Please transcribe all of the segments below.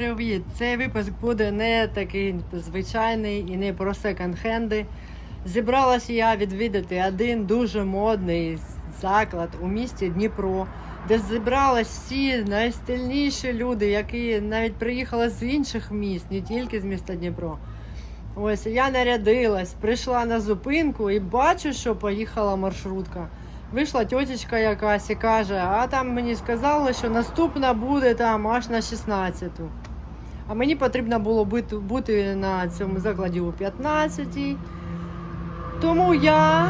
Привіт! Цей випуск буде не такий звичайний і не про секонд-хенди. Зібралася я відвідати один дуже модний заклад у місті Дніпро, де зібрались всі найстильніші люди, які навіть приїхали з інших міст, не тільки з міста Дніпро. Ось я нарядилась, прийшла на зупинку і бачу, що поїхала маршрутка. Вийшла тьотечка якась і каже, а там мені сказали, що наступна буде там аж на 16-ту. А мені потрібно було бути, на цьому закладі у 15-й. Тому я.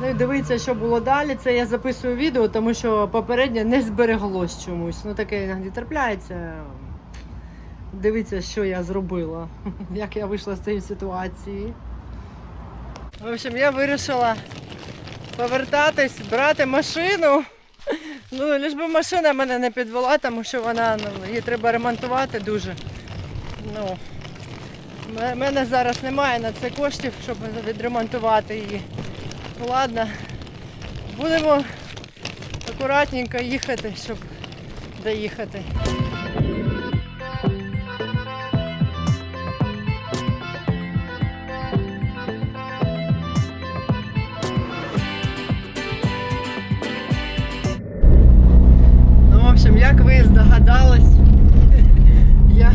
Ну дивіться, що було далі. Це я записую відео, тому що попереднє не збереглось чомусь. Ну таке іноді трапляється. Дивіться, що я зробила, як я вийшла з цієї ситуації. В общем, я вирішила повертатись, брати машину. Ну, лиш би машина мене не підвела, тому що вона ну, її треба ремонтувати дуже. Ну, мене зараз немає на це коштів, щоб відремонтувати її. Ну, ладно, будемо акуратненько їхати, щоб доїхати. Ви здогадались, я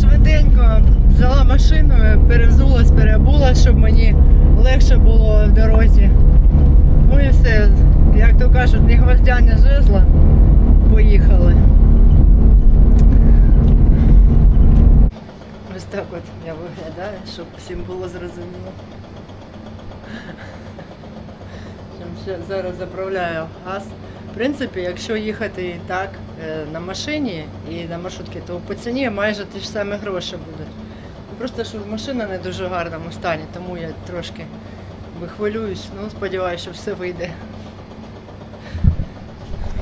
швиденько взяла машину, перевзулась, переобулась, щоб мені легше було в дорозі. Ну і все, як то кажуть, не гвоздяне жезла. Поїхали. Ось так от я виглядаю, щоб всім було зрозуміло. Зараз заправляю газ. В принципі, якщо їхати так е, на машині і на маршрутці, то по ціні майже ті ж самі гроші будуть. Просто що машина не дуже гарному стані, тому я трошки вихвилююсь. Ну, сподіваюся, що все вийде.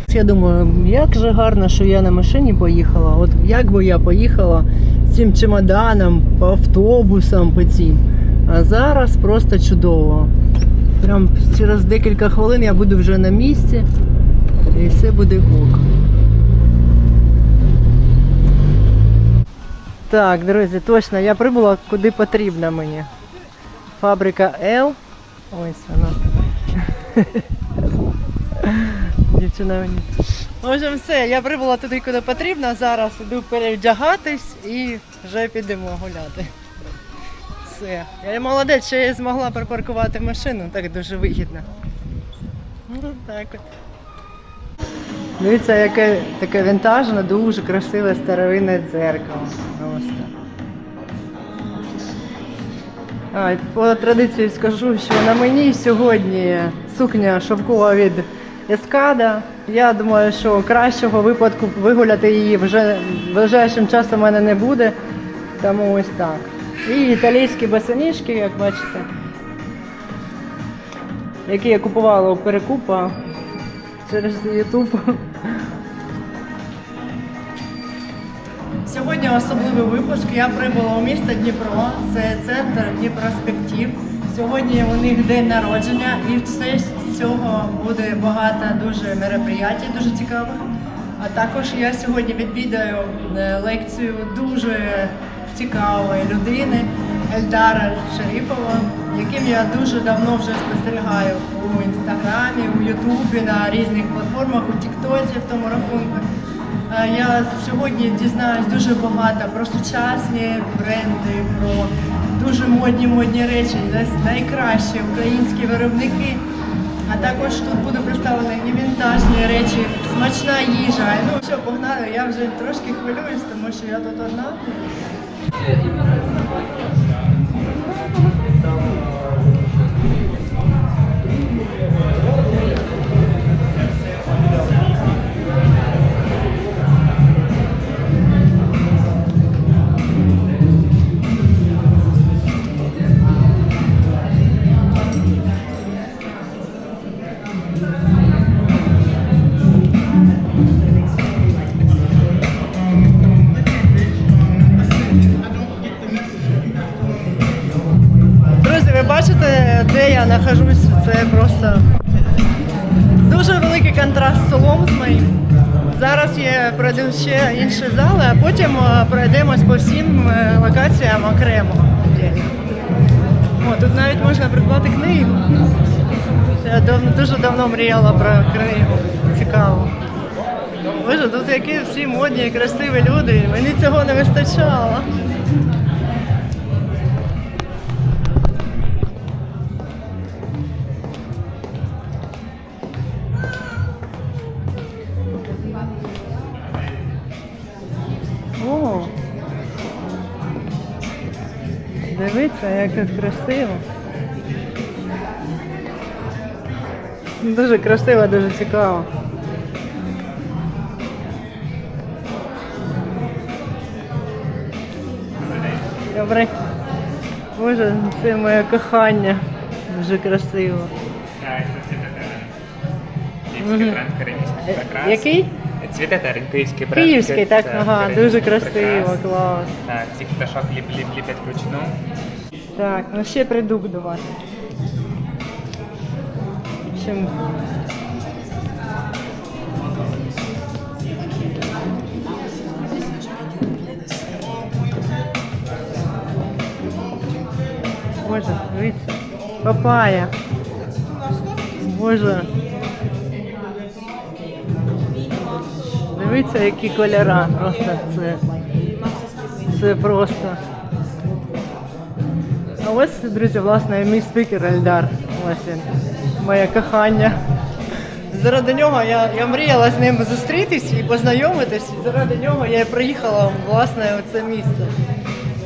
Я думаю, як же гарно, що я на машині поїхала. От як би я поїхала цим чемоданом, по автобусам, по цим. А зараз просто чудово. Прям через декілька хвилин я буду вже на місці і все буде ок. Так, друзі, точно, я прибула куди потрібно мені. Фабрика L. Ось вона. Дівчина мені. В общем, все, я прибула туди, куди потрібно. Зараз іду перевдягатись і вже підемо гуляти. Все. Я молодець, що я змогла припаркувати машину, так дуже вигідно. Ну, так от. Дивіться, яке таке вінтажне, дуже красиве старовинне дзеркало. Просто. А, по традиції скажу, що на мені сьогодні сукня шовкова від Ескада. Я думаю, що кращого випадку вигуляти її вже ближайшим часом у мене не буде. Тому ось так. І італійські босоніжки, як бачите, які я купувала у перекупа через YouTube. Особливий випуск. Я прибула у місто Дніпро. Це центр Дніпроспектив. Сьогодні у них день народження, і в честь цього буде багато дуже мероприятій, дуже цікавих. А також я сьогодні відвідаю е, лекцію дуже цікавої людини Ельдара Шаріфова, яким я дуже давно вже спостерігаю у інстаграмі, у Ютубі, на різних платформах, у Тіктоці в тому рахунку. Я сьогодні дізнаюсь дуже багато про сучасні бренди, про дуже модні модні речі, десь найкращі українські виробники. А також тут буде представлені вінтажні речі, смачна їжа. Ну що, погнали, я вже трошки хвилююсь, тому що я тут одна. Де я нахожусь? Це просто дуже великий контраст з селом з моїм. Зараз є пройдемо ще інші зали, а потім е, пройдемось по всім е, локаціям окремо. О, тут навіть можна придбати книгу. Я давно, дуже давно мріяла про книгу. Цікаво. Боже, тут які всі модні красиві люди. Мені цього не вистачало. Дивіться, як тут красиво. Дуже красиво, дуже цікаво. Добре. Боже, це моє кохання. Дуже красиво. Це цвітотерен. Київський бренд Е, прикрас. Який? Київський бренд. Київський, так, Та, ага, керамічних дуже красиво, клас. Так, цих пташок ліп, ліп, ліпять вручну. Так, ну ще прийду до вас. Общем, Боже, дивіться. Папая. Боже. Дивіться, які кольора. Просто це. Це просто. А ось, друзі, власне, мій спікер Ельдар. Ось він. Моє кохання. Заради нього я, я мріяла з ним зустрітись і познайомитись. І заради нього я приїхала власне в це місце.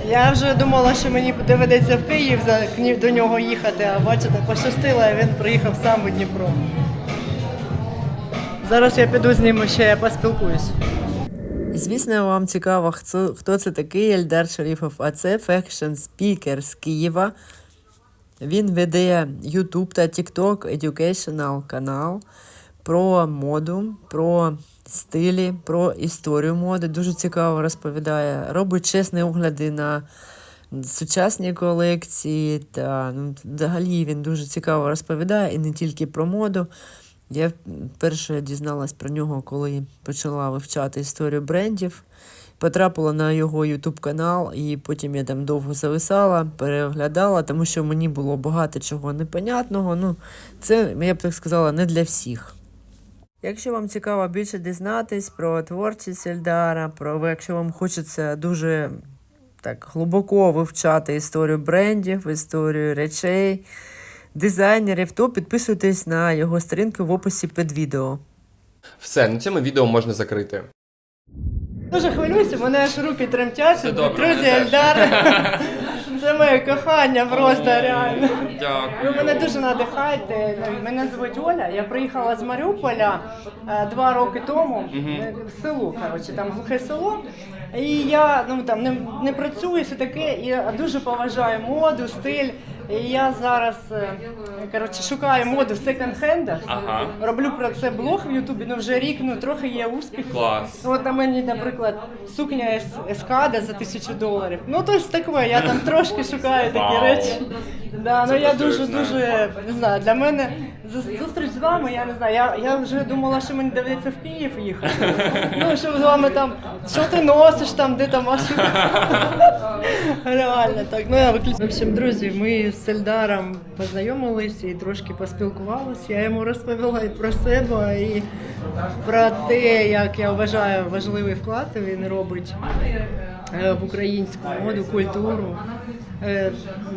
Я вже думала, що мені доведеться в Київ до нього їхати, а бачите, пощастило, і він приїхав сам у Дніпро. Зараз я піду з ним ще поспілкуюсь. Звісно, вам цікаво, хто, хто це такий Ельдар Шаріфов, а це фекшн спікер з Києва. Він веде YouTube та TikTok Educational канал про моду, про стилі, про історію моди. Дуже цікаво розповідає. Робить чесні огляди на сучасні колекції. Та ну, взагалі він дуже цікаво розповідає і не тільки про моду. Я вперше дізналась про нього, коли почала вивчати історію брендів. Потрапила на його YouTube канал, і потім я там довго зависала, переглядала, тому що мені було багато чого непонятного. Ну, це, я б так сказала, не для всіх. Якщо вам цікаво більше дізнатись про творчість Ельдара, про якщо вам хочеться дуже так глибоко вивчати історію брендів, історію речей, дизайнерів, то підписуйтесь на його сторінку в описі під відео. Все, на цьому відео можна закрити. Дуже хвилююся, мене аж руки тремтять. Все добре, Друзі, мене теж. Ельдар. Це моє кохання просто реально. Ви мене дуже надихаєте. Мене звуть Оля. Я приїхала з Маріуполя е, два роки тому е, в село. Коротше, там глухе село. І я ну там не, не працюю, все таке, і дуже поважаю моду, стиль. І я зараз е, коротше, шукаю моду в секонд-хендах. Ага. Роблю про це блог в Ютубі, ну вже рік, ну трохи є успіх. Клас. От на мені, наприклад, сукня ес- ескада за тисячу доларів. Ну, то есть таке, я там трошки шукаю такі Вау. речі. Да, ну я дуже дуже не знаю. Для мене зус- зустріч з вами, я не знаю. Я, я вже думала, що мені доведеться в Київ їхати. Ну, щоб з вами там, що ти носиш там, де там машина. Реально так. Ну я виключно. В общем, друзі, ми з Сельдаром познайомились і трошки поспілкувалися. Я йому розповіла і про себе, і про те, як я вважаю важливий вклад він робить е, в українську моду, культуру, е,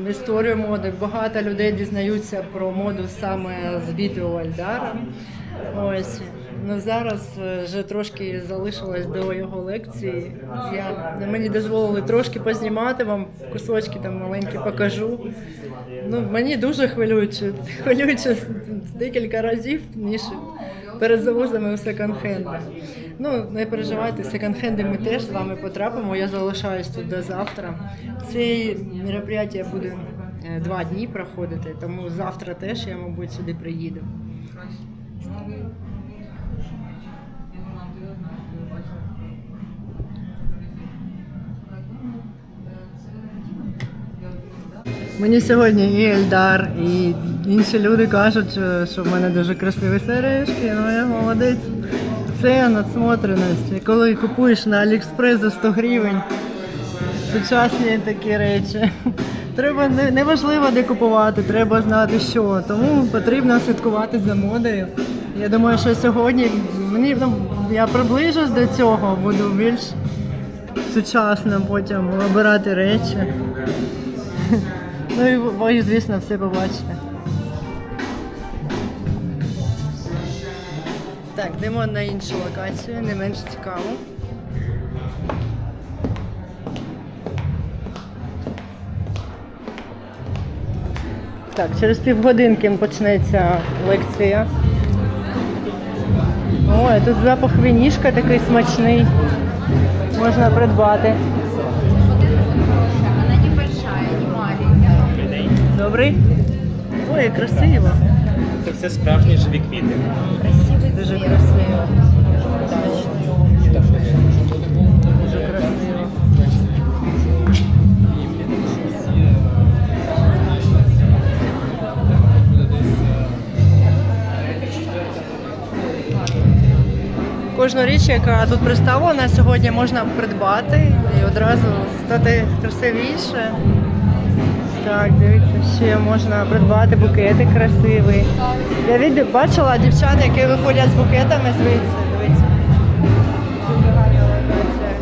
історію моди. Багато людей дізнаються про моду саме з відео Альдара. Ось. Ну зараз е, вже трошки залишилось до його лекції. Я мені дозволили трошки познімати вам кусочки там маленькі покажу. Ну мені дуже хвилююче, хвилююче декілька разів ніж перед завозами у секонд-хенди. Ну не переживайте, секонд-хенди ми теж з вами потрапимо. Я залишаюсь тут до завтра. Це мероприятие буде е, два дні проходити, тому завтра теж я, мабуть, сюди приїду. Мені сьогодні і Ельдар, і інші люди кажуть, що- що в мене дуже красиві сережки, ну я молодець. Це надсмотреність. Коли купуєш на Аліекспрес за 100 гривень. Сучасні такі речі. Треба неважливо де купувати, треба знати що. Тому потрібно слідкувати за модою. Я думаю, що сьогодні мені ну, я приближусь до цього, буду більш сучасно потім обирати речі. Ну і ви, звісно, все побачите. Так, йдемо на іншу локацію, не менш цікаву. Так, через півгодинки почнеться лекція. Ой, тут запах вінішка такий смачний. Можна придбати. Добрий? Ой, як красиво. Це все справжні живі квіти. Красивый Дуже красиво. Дуже красиво. Кожну річ, яка тут представлена, сьогодні можна придбати і одразу стати красивіше. Так, дивіться, ще можна придбати букетик красивий. Я від... бачила дівчат, які виходять з букетами звідси. Дивіться. Дуже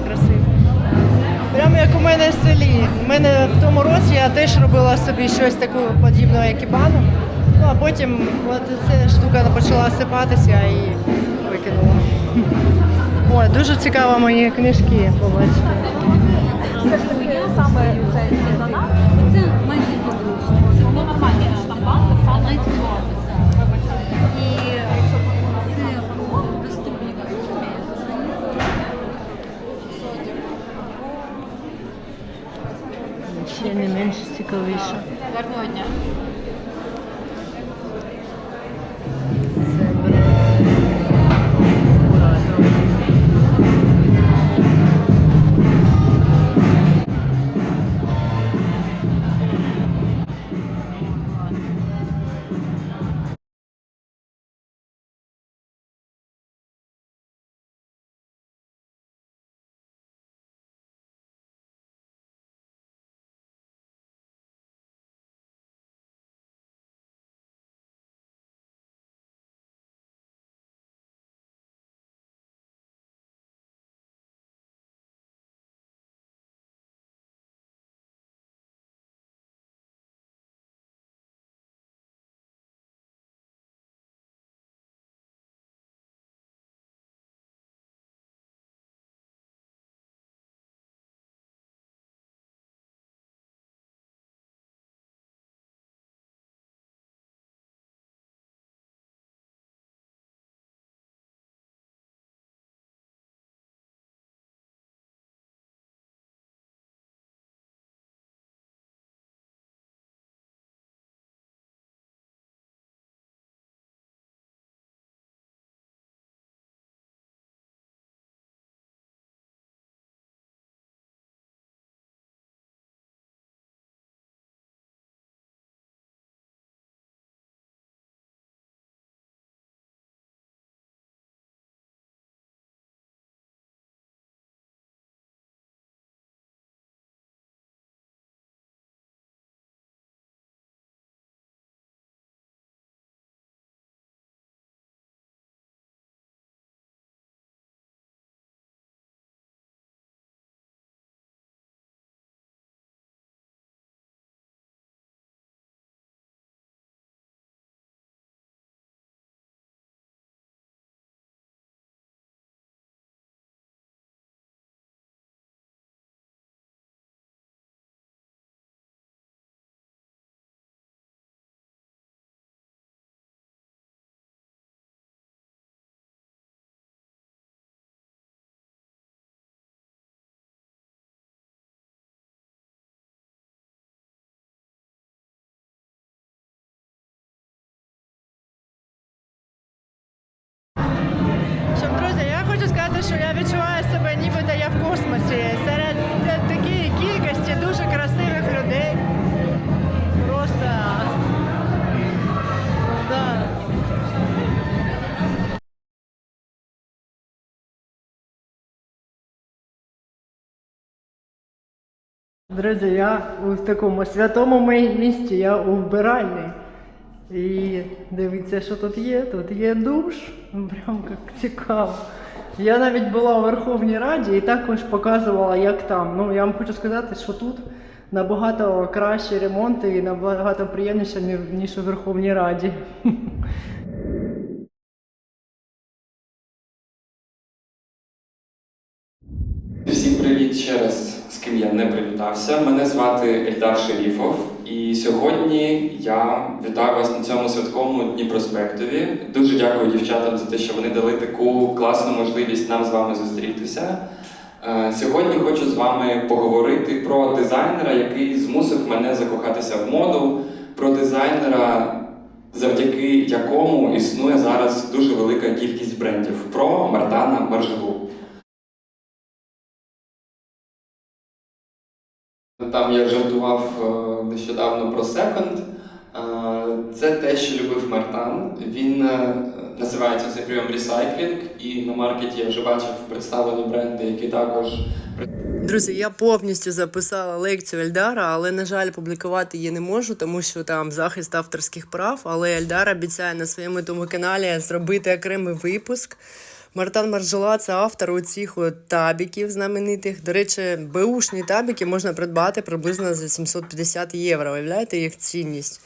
красиво. Прямо як у мене в селі. У мене в тому році я теж робила собі щось таку подібну екібану. Ну а потім от ця штука почала сипатися і викинула. Ой, дуже цікаво мої книжки побачити. Я саме це ці найцікавіше. І це доступні картини, Ще не менш цікавіше. гарного дня. сказати, що я відчуваю себе, нібито я в космосі. Серед такої кількості дуже красивих людей. Просто да. Друзі, я у такому святому місті, я у вбиральні. І дивіться, що тут є. Тут є душ. Прям як цікаво. Я навіть була у Верховній Раді і також показувала, як там. Ну, я вам хочу сказати, що тут набагато кращі ремонти і набагато приємніше, ніж у Верховній Раді. Всім привіт ще раз, з ким я не привітався. Мене звати Ельдар Шеріфов, і сьогодні я вітаю вас на цьому святковому дні проспектові. Дуже дякую дівчатам за те, що вони дали таку класну можливість нам з вами зустрітися. Е, Сьогодні хочу з вами поговорити про дизайнера, який змусив мене закохатися в моду, про дизайнера, завдяки якому існує зараз дуже велика кількість брендів, про Мартана Маржелу. Там я жартував е, нещодавно про секонд. Е, Це те, що любив Мартан. Він е, називається цей прийом ресайклінг, і на маркеті я вже бачив представлені бренди, які також Друзі, я повністю записала лекцію Ельдара, але, на жаль, публікувати її не можу, тому що там захист авторських прав. Але Ельдар обіцяє на своєму тому каналі зробити окремий випуск. Мартан Маржела це автор у цих табіків знаменитих. До речі, беушні табіки можна придбати приблизно за 750 євро. Уявляєте їх цінність?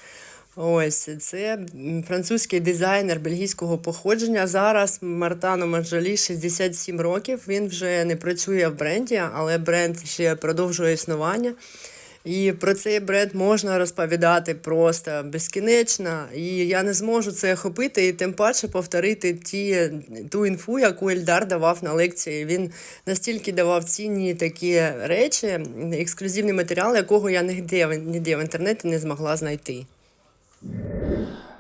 Ось це французький дизайнер бельгійського походження. Зараз Мартану Маржалі 67 років. Він вже не працює в бренді, але бренд ще продовжує існування. І про цей бренд можна розповідати просто безкінечно. І я не зможу це охопити, і тим паче повторити ті, ту інфу, яку Ельдар давав на лекції. Він настільки давав цінні такі речі, ексклюзивний матеріал, якого я ніде, ніде в інтернеті не змогла знайти.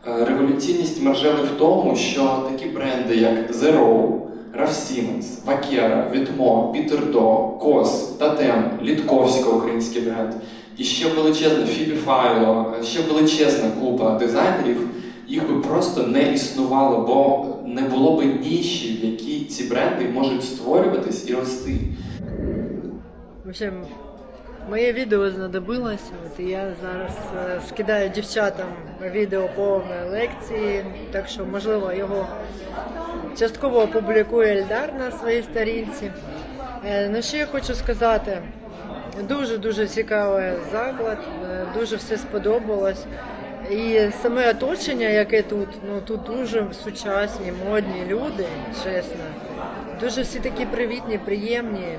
Е, Революційність Маржели в тому, що такі бренди, як Zero, Siemens, Vaquera, Вітмо, Do, Кос, Татем, Літковська український бренд, і ще величезна Фібі Файло, ще величезна купа дизайнерів, їх би просто не існувало, бо не було би ніші, в якій ці бренди можуть створюватись і рости. В моє відео знадобилось, от я зараз е, скидаю дівчатам відео повної лекції, так що, можливо, його частково опублікує Ельдар на своїй сторінці. Е, Ну, що я хочу сказати, дуже-дуже цікавий заклад, е, дуже все сподобалось. І саме оточення, яке тут, ну тут дуже сучасні, модні люди, чесно. Дуже всі такі привітні, приємні.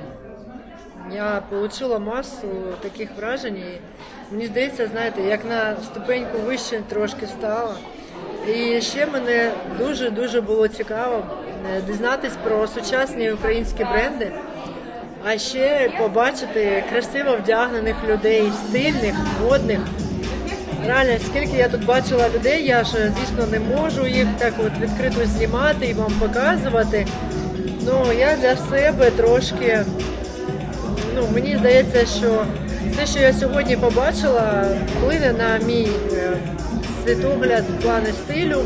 Я отримала масу таких вражень. І мені здається, знаєте, як на ступеньку вище трошки стала. І ще мене дуже-дуже було цікаво е, дізнатись про сучасні українські бренди, а ще побачити красиво вдягнених людей, стильних, модних. Реально, скільки я тут бачила людей, я ж, звісно, не можу їх так от відкрито знімати і вам показувати. Ну, я для себе трошки ну, мені здається, що все, що я сьогодні побачила, вплине на мій е, світогляд в плані стилю,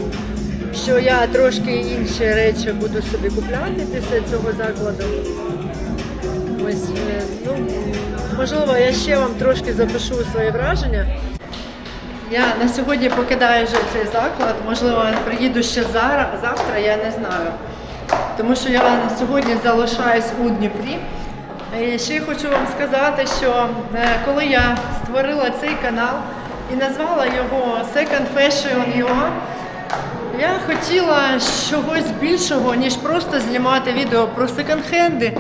що я трошки інші речі буду собі купляти після цього закладу. Ось, е, ну, можливо, я ще вам трошки запишу свої враження. Я на сьогодні покидаю вже цей заклад, можливо, приїду ще зараз, завтра, я не знаю. Тому що я на сьогодні залишаюсь у Дніпрі. І ще хочу вам сказати, що е, коли я створила цей канал і назвала його Second Fashion UA, я хотіла чогось більшого, ніж просто знімати відео про секонд-хенди.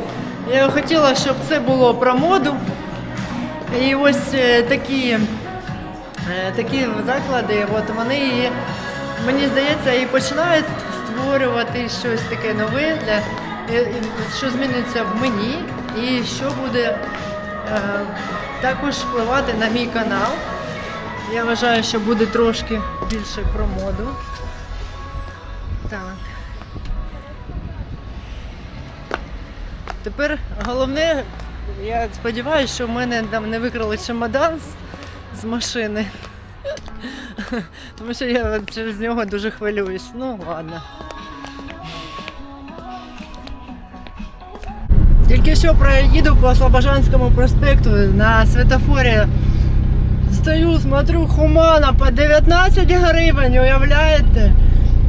Я хотіла, щоб це було про моду. І ось е, такі, е, такі заклади, от вони, мені здається, і починають створювати щось таке нове, для, і що зміниться в мені, і що буде е, також впливати на мій канал. Я вважаю, що буде трошки більше про моду. Так. Тепер головне, я сподіваюся, що в мене там не викрали чемодан з, машини. Тому що я через нього дуже хвилююсь. Ну, ладно. Тільки що проїду по Слобожанському проспекту на світофорі. Стою, смотрю, хумана по 19 гривень, уявляєте?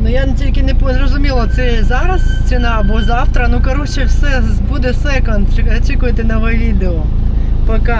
Ну я тільки не зрозуміла, це зараз ціна або завтра. Ну коротше, все буде секонд. Очікуйте нове відео. Пока.